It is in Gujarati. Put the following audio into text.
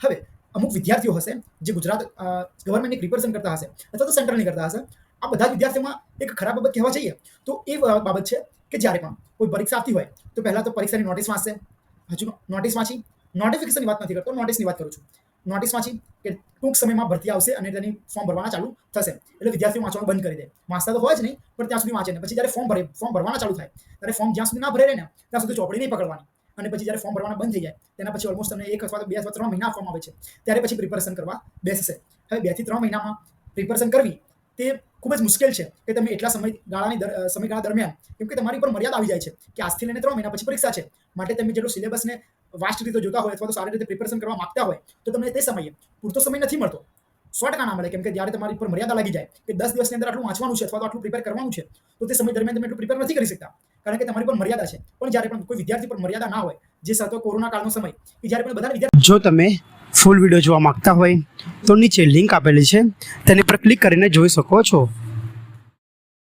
હવે અમુક વિદ્યાર્થીઓ હશે જે ગુજરાત ગવર્મેન્ટની પ્રિપેરેશન કરતા હશે અથવા તો સેન્ટ્રલની કરતા હશે, આ બધા વિદ્યાર્થીઓમાં એક ખરાબ બાબત કહેવા જઈએ, તો એ બાબત છે કે જ્યારે પણ કોઈ પરીક્ષા આપતી હોય, તો પહેલાં તો પરીક્ષાની નોટિસ વાંચશે. હજુ નોટિસ વાંચી. નોટિફિકેશનની વાત નથી કરતો નોટિસની વાત કરું છું. નોટિસ વાંચી કે ટૂંક સમયમાં ભરતી આવશે અને તેની ફોર્મ ભરવાના ચાલુ થશે. એટલે વિદ્યાર્થીઓ વાંચવાનું બંધ કરી દે. વાંચતા તો હોય જ નહીં, પણ ત્યાં સુધી વાંચે ને. પછી જ્યારે ફોર્મ ભરે ફોર્મ ભરવાના ચાલુ થાય, ત્યારે ફોર્મ જ્યાં સુધી ના ભરે ને, ત્યાં સુધી ચોપડી નહીં પકડવાની. અને પછી જ્યારે ફોર્મ ભરવાના બંધ થઈ જાય, તેના પછી ઓલમોસ્ટ તમને એક અથવા બે અથવા ત્રણ મહિના આપવામાં આવે છે. ત્યારે પછી પ્રિપેરેશન કરવા બેસશે. હવે બેથી ત્રણ મહિનામાં પ્રિપેરેશન કરવી, તે ખૂબ જ મુશ્કેલ છે કે તમે એટલા સમય ગાળાની દર- સમયગાળા દરમિયાન, કેમ કે તમારી પર મર્યાદા આવી જાય છે કે આજથી લઈને ત્રણ મહિના પછી પરીક્ષા છે. માટે તમે જેટલું સિલેબસને વાસ્ટ રીતે જોતા હોય અથવા તો સારી રીતે પ્રિપેરેશન કરવા માંગતા હોય, તો તમને તે સમયે પૂરતો સમય નથી મળતો. સો ટકા ના મળે, કેમ કે જ્યારે તમારી પર મર્યાદા લાગી જાય કે દસ દિવસની અંદર આટલું વાંચવાનું છે અથવા તો આટલું પ્રિપેર કરવાનું છે, તો તે સમય દરમિયાન તમે એટલું પ્રિપેર નથી કરી શકતા. કારણ કે તમારી પણ મર્યાદા છે. પણ જ્યારે પણ કોઈ વિદ્યાર્થી પર મર્યાદા ના હોય, જે સતો કોરોના કાળનો સમય કે જ્યારે પણ બધા વિદ્યાર્થી જો તમે ફૂલ વીડિયો જોવા માંગતા હોય, તો નીચે લિંક આપેલી છે. તેની પર ક્લિક કરીને જોઈ શકો છો.